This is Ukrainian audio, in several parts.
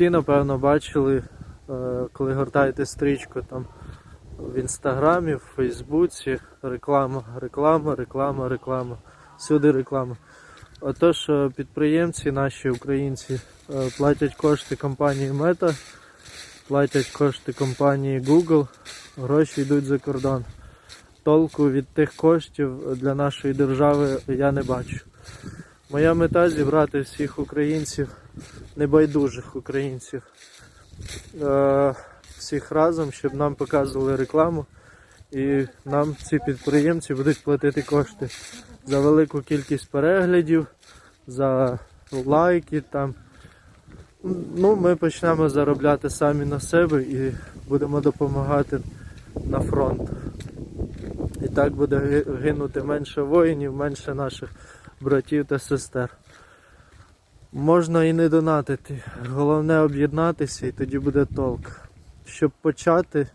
Всі, напевно, бачили, е, коли гортаєте стрічку там в інстаграмі, в Фейсбуці, реклама, реклама, реклама, реклама. Всюди реклама. Отож, е, підприємці, наші українці, е, платять кошти компанії Meta, платять кошти компанії Google, гроші йдуть за кордон. Толку від тих коштів для нашої держави я не бачу. Моя мета зібрати всіх українців, небайдужих українців, е, всіх разом, щоб нам показували рекламу. І нам ці підприємці будуть платити кошти за велику кількість переглядів, за лайки там. Ну, ми почнемо заробляти самі на себе і будемо допомагати на фронт. І так буде гинути менше воїнів, менше наших братів та сестер. Можна і не донатити. Головне об'єднатися і тоді буде толк. Щоб почати,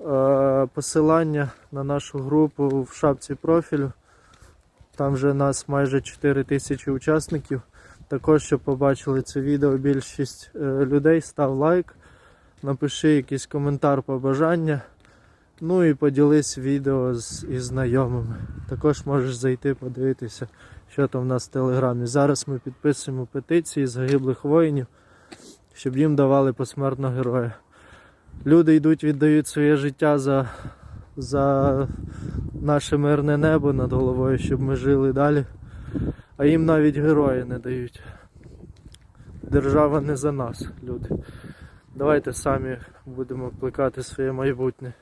е, посилання на нашу групу в шапці профілю. Там вже нас майже 4 тисячі учасників. Також, щоб побачили це відео більшість е, людей, став лайк, напиши якийсь коментар побажання. Ну і поділись відео з із знайомими. Також можеш зайти подивитися, що там в нас в телеграмі. Зараз ми підписуємо петиції загиблих воїнів, щоб їм давали посмертно героя. Люди йдуть, віддають своє життя за, за наше мирне небо над головою, щоб ми жили далі. А їм навіть герої не дають. Держава не за нас, люди. Давайте самі будемо плекати своє майбутнє.